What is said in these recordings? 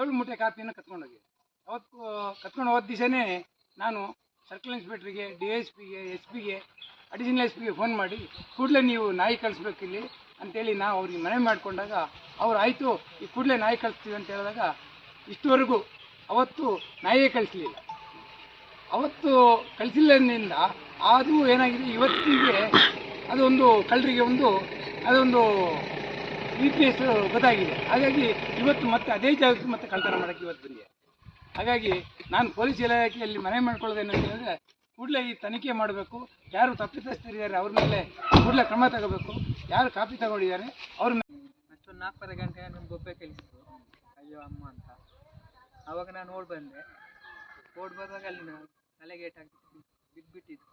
ಏಳು ಮೂಟೆ ಕಾಪಿಯನ್ನು ಕತ್ಕೊಂಡೋಗಿ. ಅವತ್ತು, ಕತ್ಕೊಂಡು ಹೋದ ದಿವಸನೇ ನಾನು ಸರ್ಕಲ್ ಇನ್ಸ್ಪೆಕ್ಟ್ರಿಗೆ, ಡಿ ಎಸ್ ಪಿಗೆ ಎಸ್ ಪಿಗೆ ಅಡಿಷನಲ್ ಎಸ್ ಪಿಗೆ ಫೋನ್ ಮಾಡಿ, ಕೂಡಲೇ ನೀವು ನಾಯಿ ಕಳಿಸ್ಬೇಕು ಇಲ್ಲಿ ಅಂತೇಳಿ ನಾವು ಅವ್ರಿಗೆ ಮನವಿ ಮಾಡಿಕೊಂಡಾಗ ಅವ್ರು ಆಯಿತು, ಈ ಕೂಡಲೇ ನಾಯಿ ಕಳಿಸ್ತೀವಿ ಅಂತ ಹೇಳಿದಾಗ ಇಷ್ಟುವರೆಗೂ ಅವತ್ತು ನಾಯಿಯೇ ಕಳಿಸಲಿಲ್ಲ. ಅವತ್ತು ಕಳಿಸಿಲ್ಲದಿಂದ ಅದು ಏನಾಗಿದೆ, ಇವತ್ತಿಗೆ ಅದೊಂದು ಕಳ್ಳರಿಗೆ ಒಂದು, ಅದೊಂದು ವೀಕ್ನೆಸ್ ಗೊತ್ತಾಗಿದೆ. ಹಾಗಾಗಿ ಇವತ್ತು ಮತ್ತೆ ಅದೇ ಜಾಗಕ್ಕೆ ಮತ್ತೆ ಕಳ್ತನ ಮಾಡೋಕ್ಕೆ ಇವತ್ತು ಬಂದಿದೆ ಹಾಗಾಗಿ ನಾನು ಪೊಲೀಸ್ ಇಲಾಖೆಯಲ್ಲಿ ಮನವಿ ಮಾಡ್ಕೊಳ್ಳೋದೇನು ಹೇಳಿದ್ರೆ, ಕೂಡಲೇ ಈ ತನಿಖೆ ಮಾಡಬೇಕು. ಯಾರು ತಪ್ಪಿತಸ್ಥರಿದ್ದಾರೆ ಅವ್ರ ಮೇಲೆ ಕೂಡಲೇ ಕ್ರಮ ತಗೋಬೇಕು. ಯಾರು ಕಾಪಿ ತಗೊಂಡಿದ್ದಾರೆ, ಅವ್ರ ಮೇಲೆ ಅಷ್ಟೊಂದು ನಾಲ್ಕೂವರೆ ಗಂಟೆ ನನ್ನ ಗೊಬ್ಬೆ ಕಲಿತು ಅಯ್ಯೋ, ಅಮ್ಮ ಅಂತ. ಆವಾಗ ನಾನು ಓಡ್ ಬಂದೆ. ಓಡ್ ಬರುವಾಗ ಅಲ್ಲಿ ನಾನು ತಲೆಗೇಟ್ ಹಾಕಿ ಬಿದ್ದುಬಿಟ್ಟಿದ್ದು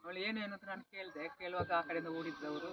ಅವಳು ಏನೇನು ಅಂತ ನಾನು ಕೇಳಿದೆ. ಕೇಳುವಾಗ ಆ ಕಡೆಯಿಂದ ಓಡಿದ್ದವರು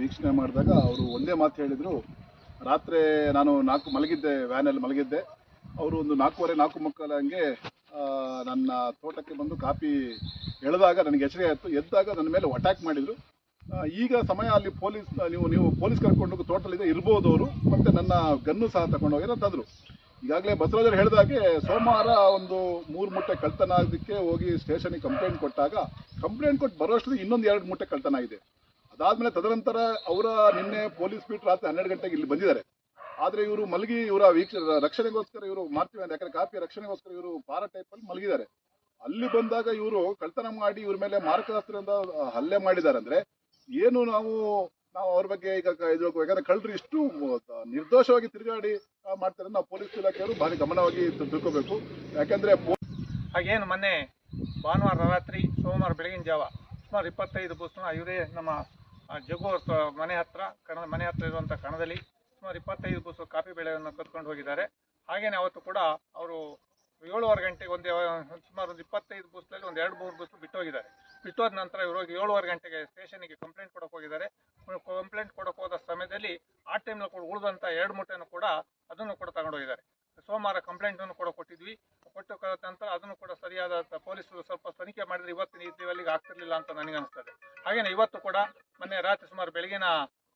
ವೀಕ್ಷಣೆ ಮಾಡಿದಾಗ ಅವರು ಒಂದೇ ಮಾತು ಹೇಳಿದರು. ರಾತ್ರಿ ನಾನು ನಾಲ್ಕು ಮಲಗಿದ್ದೆ, ವ್ಯಾನಲ್ಲಿ ಮಲಗಿದ್ದೆ. ಅವರು ಒಂದು ನಾಲ್ಕೂವರೆ, ನಾಲ್ಕು ಮಕ್ಕಳ ಹಂಗೆ ನನ್ನ ತೋಟಕ್ಕೆ ಬಂದು ಕಾಪಿ ಎಳೆದಾಗ ನನಗೆ ಎಚ್ಚರಿಕೆ ಆಯಿತು. ಎದ್ದಾಗ ನನ್ನ ಮೇಲೆ ಅಟ್ಯಾಕ್ ಮಾಡಿದರು. ಈಗ ಸಮಯ ಅಲ್ಲಿ ಪೊಲೀಸ್, ನೀವು ನೀವು ಪೊಲೀಸ್ ಕರ್ಕೊಂಡು ತೋಟದಲ್ಲಿದೆ ಇರ್ಬೋದು ಅವರು. ಮತ್ತು ನನ್ನ ಗನ್ನು ಸಹ ತಗೊಂಡು ಅಂತ ತಂದರು ಈಗಾಗಲೇ ಬಸವರಾಜರು ಹೇಳಿದಾಗೆ ಸೋಮವಾರ ಒಂದು ಮೂರು ಮೂಟೆ ಕಳ್ತನ ಆಗೋದಕ್ಕೆ ಹೋಗಿ ಸ್ಟೇಷನಿಗೆ ಕಂಪ್ಲೇಂಟ್ ಕೊಟ್ಟಾಗ ಕಂಪ್ಲೇಂಟ್ ಕೊಟ್ಟು ಬರೋಷ್ಟು ಇನ್ನೊಂದು ಎರಡು ಮೂಟೆ ಕಳ್ತನ ಆಗಿದೆ ಅದಾದ್ಮೇಲೆ ತದನಂತರ ಅವರ ನಿನ್ನೆ ಪೊಲೀಸ್ ಬೀಟ್ ರಾತ್ರಿ ಹನ್ನೆರಡು ಗಂಟೆಗೆ ಇಲ್ಲಿ ಬಂದಿದ್ದಾರೆ. ಆದ್ರೆ ಇವರು ಮಲಗಿ, ಇವರ ವೀಕ್ಷ, ರಕ್ಷಣೆಗೋಸ್ಕರ ಇವರು ಮಾಡ್ತೀವಿ ಅಂತ ಯಾಕಂದ್ರೆ ಕಾಪಿಯ ರಕ್ಷಣೆಗೋಸ್ಕರ ಇವರು ಪಾರ ಅಲ್ಲಿ ಮಲಗಿದ್ದಾರೆ. ಅಲ್ಲಿ ಬಂದಾಗ ಇವರು ಕಳ್ತನ ಮಾಡಿ ಇವ್ರ ಮೇಲೆ ಮಾರಕಾಸ್ತ್ರದಿಂದ ಹಲ್ಲೆ ಮಾಡಿದ್ದಾರೆ ಅಂದ್ರೆ, ಏನು ನಾವು ನಾವು ಅವ್ರ ಬಗ್ಗೆ ಈಗ ಇದು ಯಾಕಂದ್ರೆ ಕಳ್ಳರು ಇಷ್ಟು ನಿರ್ದೋಷವಾಗಿ ತಿರುಗಾಡಿ ಮಾಡ್ತಾರೆ ನಾವು ಪೊಲೀಸ್ ಇಲಾಖೆಯವರು ಭಾರಿ ಗಮನವಾಗಿ ತಿಳ್ಕೊಬೇಕು. ಯಾಕಂದ್ರೆ ಹಾಗೇನು ಮೊನ್ನೆ ಭಾನುವಾರ ರಾತ್ರಿ ಸೋಮವಾರ ಬೆಳಗಿನ ಜಾವ ಸುಮಾರು ಇಪ್ಪತ್ತೈದು ಬಸ್ನ ಇವರೇ ನಮ್ಮ ಆ, ಜಗ್ಗು ಅವ್ರ ಮನೆ ಹತ್ರ ಕಣ ಮನೆ ಹತ್ರ ಇರುವಂಥ ಕಣದಲ್ಲಿ ಸುಮಾರು ಇಪ್ಪತ್ತೈದು ಬಸ್ ಕಾಫಿ ಬೆಳೆಯನ್ನು ಕತ್ಕೊಂಡು ಹೋಗಿದ್ದಾರೆ. ಹಾಗೇನೆ ಅವತ್ತು ಕೂಡ ಅವರು ಏಳುವರೆ ಗಂಟೆಗೆ ಒಂದು ಸುಮಾರು ಒಂದು ಇಪ್ಪತ್ತೈದು ಬಸ್ನಲ್ಲಿ ಒಂದು ಎರಡು ಮೂರು ಬಸ್ ಬಿಟ್ಟು ಹೋಗಿದ್ದಾರೆ. ಬಿಟ್ಟು ಹೋದ ನಂತರ ಇವರು ಹೋಗಿ ಏಳುವರೆ ಗಂಟೆಗೆ ಸ್ಟೇಷನ್ಗೆ ಕಂಪ್ಲೇಂಟ್ ಕೊಡಕ್ಕೆ ಹೋಗಿದ್ದಾರೆ. ಕಂಪ್ಲೇಂಟ್ ಕೊಡಕ್ಕೆ ಹೋದ ಸಮಯದಲ್ಲಿ ಆ ಟೈಮ್ನಲ್ಲಿ ಕೂಡ ಉಳಿದಂಥ ಎರಡು ಮೂಟೆಯನ್ನು ಕೂಡ ಅದನ್ನು ಕೂಡ ತಗೊಂಡು ಹೋಗಿದ್ದಾರೆ. ಸೋಮವಾರ ಕಂಪ್ಲೇಂಟನ್ನು ಕೂಡ ಕೊಟ್ಟಿದ್ವಿ. ಕೊಟ್ಟು ನಂತರ ಅದನ್ನು ಕೂಡ ಸರಿಯಾದ ಪೊಲೀಸರು ಸ್ವಲ್ಪ ತನಿಖೆ ಮಾಡಿದ್ರೆ ಇವತ್ತಿನ ಈ ಆಗ್ತಿರ್ಲಿಲ್ಲ ಅಂತ ನನಗೆ ಅನಿಸ್ತದೆ ಹಾಗೇನೆ ಇವತ್ತು ಕೂಡ ಮೊನ್ನೆ ರಾತ್ರಿ ಸುಮಾರು ಬೆಳಗಿನ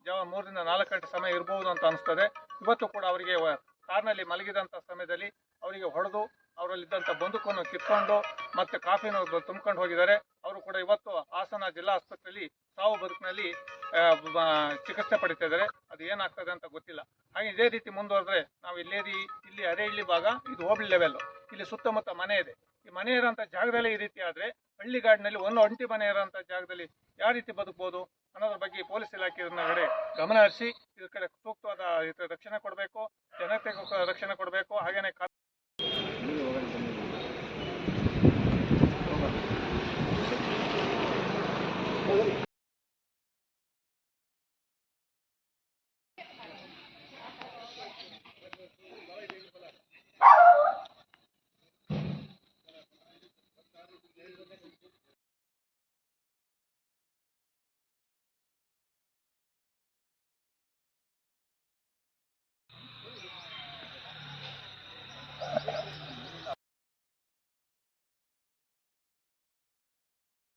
ಜಾವ ಮೂರರಿಂದ ನಾಲ್ಕು ಗಂಟೆ ಸಮಯ ಇರಬಹುದು ಅಂತ ಅನಿಸ್ತದೆ. ಇವತ್ತು ಕೂಡ ಅವರಿಗೆ ಕಾರ್ನಲ್ಲಿ ಮಲಗಿದಂಥ ಸಮಯದಲ್ಲಿ ಅವರಿಗೆ ಹೊಡೆದು ಅವರಲ್ಲಿದ್ದಂಥ ಬಂದೂಕನ್ನು ಕಿತ್ಕೊಂಡು ಮತ್ತೆ ಕಾಫಿನ ತುಂಬ್ಕೊಂಡು ಹೋಗಿದ್ದಾರೆ. ಅವರು ಕೂಡ ಇವತ್ತು ಹಾಸನ ಜಿಲ್ಲಾ ಆಸ್ಪತ್ರೆಯಲ್ಲಿ ಸಾವು ಬದುಕಿನಲ್ಲಿ ಚಿಕಿತ್ಸೆ ಪಡಿತಾ ಇದ್ದಾರೆ. ಅದು ಏನಾಗ್ತದೆ ಅಂತ ಗೊತ್ತಿಲ್ಲ. ಹಾಗೆ ಇದೇ ರೀತಿ ಮುಂದುವರೆದ್ರೆ ನಾವು ಇಲ್ಲೇ ಇಲ್ಲಿ ಅರೆಹಳ್ಳಿ ಭಾಗ, ಇದು ಹೋಬಳಿ ಲೆವೆಲ್ ಇಲ್ಲಿ ಸುತ್ತಮುತ್ತ ಮನೆ ಇದೆ. ಈ ಮನೆ ಇರೋಂಥ ಜಾಗದಲ್ಲಿ ಈ ರೀತಿ ಆದ್ರೆ ಹಳ್ಳಿಗಾಡಿನಲ್ಲಿ ಒಂದು ಒಂಟಿ ಮನೆ ಇರೋಂಥ ಜಾಗದಲ್ಲಿ ಯಾವ ರೀತಿ ಬದುಕಬಹುದು ಅನ್ನೋದ್ರ ಬಗ್ಗೆ ಪೊಲೀಸ್ ಇಲಾಖೆ ಕಡೆ ಗಮನ ಹರಿಸಿ, ಇದ್ರ ಕಡೆ ಸೂಕ್ತವಾದ ರಕ್ಷಣೆ ಕೊಡಬೇಕು, ಜನತೆಗೂ ರಕ್ಷಣೆ ಕೊಡಬೇಕು, ಹಾಗೇನೆ